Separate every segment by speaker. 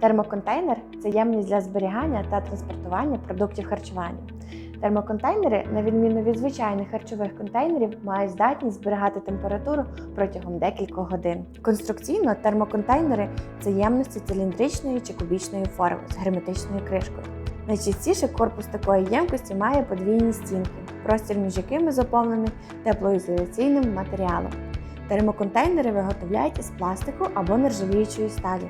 Speaker 1: Термоконтейнер це ємність для зберігання та транспортування продуктів харчування. Термоконтейнери, на відміну від звичайних харчових контейнерів, мають здатність зберігати температуру протягом декількох годин. Конструкційно термоконтейнери це ємності циліндричної чи кубічної форми з герметичною кришкою. Найчастіше корпус такої ємкості має подвійні стінки, простір між якими заповнений теплоізоляційним матеріалом. Термоконтейнери виготовляють із пластику або нержавіючої сталі.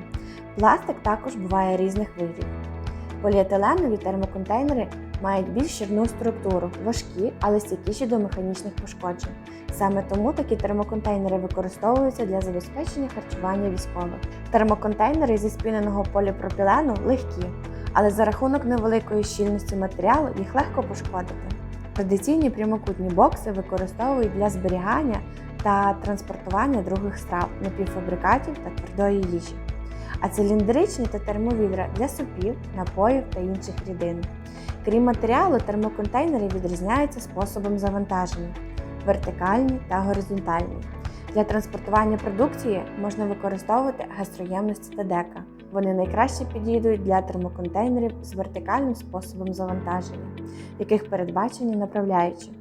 Speaker 1: Пластик також буває різних видів. Поліетиленові термоконтейнери мають більш щільну структуру, важкі, але стійкіші до механічних пошкоджень. Саме тому такі термоконтейнери використовуються для забезпечення харчування військових. Термоконтейнери зі спіненого поліпропілену легкі, але за рахунок невеликої щільності матеріалу їх легко пошкодити. Традиційні прямокутні бокси використовують для зберігання та транспортування других страв, напівфабрикатів та твердої їжі. А циліндричні та термовідра для супів, напоїв та інших рідин. Крім матеріалу, термоконтейнери відрізняються способом завантаження вертикальні та горизонтальні. Для транспортування продукції можна використовувати гастроємності та дека. Вони найкраще підійдуть для термоконтейнерів з вертикальним способом завантаження, яких передбачені направляючі.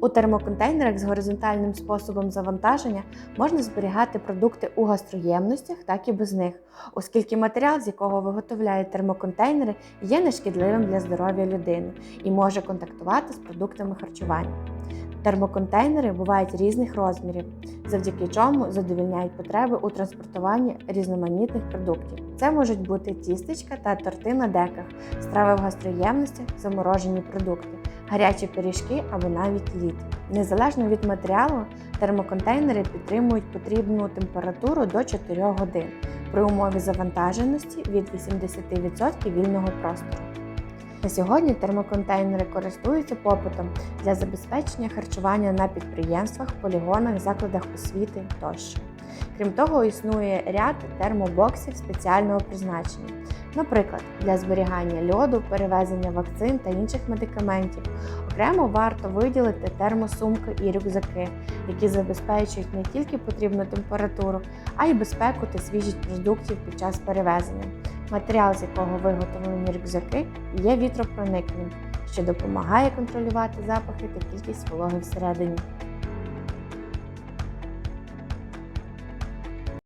Speaker 1: У термоконтейнерах з горизонтальним способом завантаження можна зберігати продукти у гастроємностях, так і без них, оскільки матеріал, з якого виготовляють термоконтейнери, є нешкідливим для здоров'я людини і може контактувати з продуктами харчування. Термоконтейнери бувають різних розмірів, завдяки чому задовільняють потреби у транспортуванні різноманітних продуктів. Це можуть бути тістечка та торти на деках, страви в гастроємностях, заморожені продукти, гарячі пиріжки або навіть лід. Незалежно від матеріалу, термоконтейнери підтримують потрібну температуру до 4 годин при умові завантаженості від 80% вільного простору. На сьогодні термоконтейнери користуються попитом для забезпечення харчування на підприємствах, полігонах, закладах освіти тощо. Крім того, існує ряд термобоксів спеціального призначення, наприклад, для зберігання льоду, перевезення вакцин та інших медикаментів. Окремо варто виділити термосумки і рюкзаки, які забезпечують не тільки потрібну температуру, а й безпеку та свіжість продуктів під час перевезення. Матеріал, з якого виготовлені рюкзаки, є вітропроникним, що допомагає контролювати запахи та кількість вологи всередині.